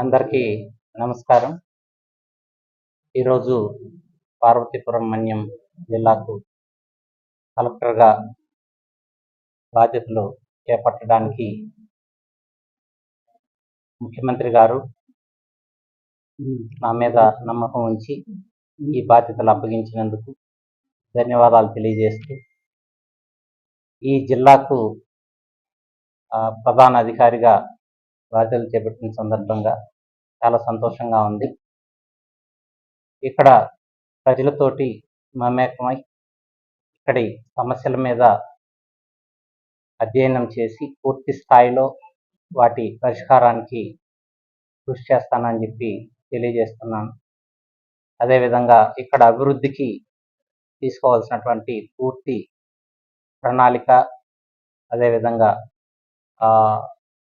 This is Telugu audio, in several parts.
అందరికీ నమస్కారం. ఈరోజు పార్వతీపురం మన్యం జిల్లాకు కలెక్టర్గా బాధ్యతలు చేపట్టడానికి ముఖ్యమంత్రి గారు నా మీద నమ్మకం ఉంచి ఈ బాధ్యతలు అప్పగించినందుకు ధన్యవాదాలు తెలియజేస్తూ ఈ జిల్లాకు ప్రధాన అధికారిగా బాధ్యతలు చేపట్టిన సందర్భంగా చాలా సంతోషంగా ఉంది. ఇక్కడ ప్రజలతోటి మమేకమై ఇక్కడి సమస్యల మీద అధ్యయనం చేసి పూర్తి స్థాయిలో వాటి పరిష్కారానికి కృషి చేస్తానని చెప్పి తెలియజేస్తున్నాను. అదేవిధంగా ఇక్కడ అభివృద్ధికి తీసుకోవాల్సినటువంటి పూర్తి ప్రణాళిక అదేవిధంగా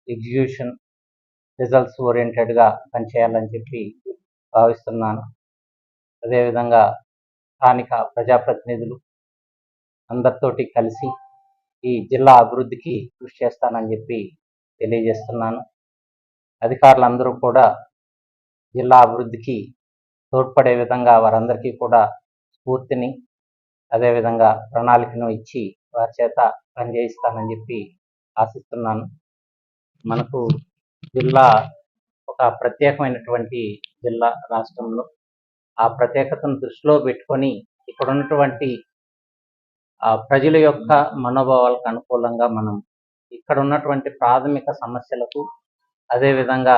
ఎగ్జిక్యూషన్ రిజల్ట్స్ ఓరియంటెడ్గా పనిచేయాలని చెప్పి భావిస్తున్నాను. అదేవిధంగా స్థానిక ప్రజాప్రతినిధులు అందరితోటి కలిసి ఈ జిల్లా అభివృద్ధికి కృషి చేస్తానని చెప్పి తెలియజేస్తున్నాను. అధికారులందరూ కూడా జిల్లా అభివృద్ధికి తోడ్పడే విధంగా వారందరికీ కూడా స్ఫూర్తిని అదేవిధంగా ప్రణాళికను ఇచ్చి వారి చేత పనిచేయిస్తానని చెప్పి ఆశిస్తున్నాను. మనకు జిల్లా ఒక ప్రత్యేకమైనటువంటి జిల్లా రాష్ట్రంలో. ఆ ప్రత్యేకతను దృష్టిలో పెట్టుకొని ఇక్కడ ఉన్నటువంటి ఆ ప్రజల యొక్క మనోభావాలకు అనుకూలంగా మనం ఇక్కడ ఉన్నటువంటి ప్రాథమిక సమస్యలకు అదేవిధంగా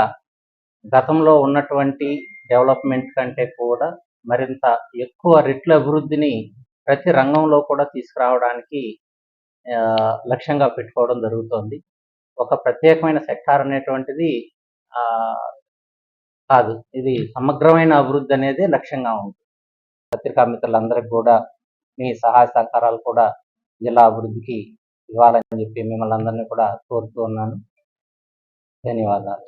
గతంలో ఉన్నటువంటి డెవలప్మెంట్ కంటే కూడా మరింత ఎక్కువ రెట్ల అభివృద్ధిని ప్రతి రంగంలో కూడా తీసుకురావడానికి లక్ష్యంగా పెట్టుకోవడం జరుగుతోంది. ఒక ప్రత్యేకమైన సెక్టార్ అనేటువంటిది ఆ, కాదు. ఇది సమగ్రమైన అభివృద్ధి అనేది లక్ష్యంగా ఉంది. పత్రికా మిత్రులందరికీ కూడా మీ సహాయ సహకారాలు కూడా జిల్లా అభివృద్ధికి ఇవ్వాలని చెప్పి మిమ్మల్ని అందరినీ కూడా కోరుతూ ఉన్నాను. ధన్యవాదాలు.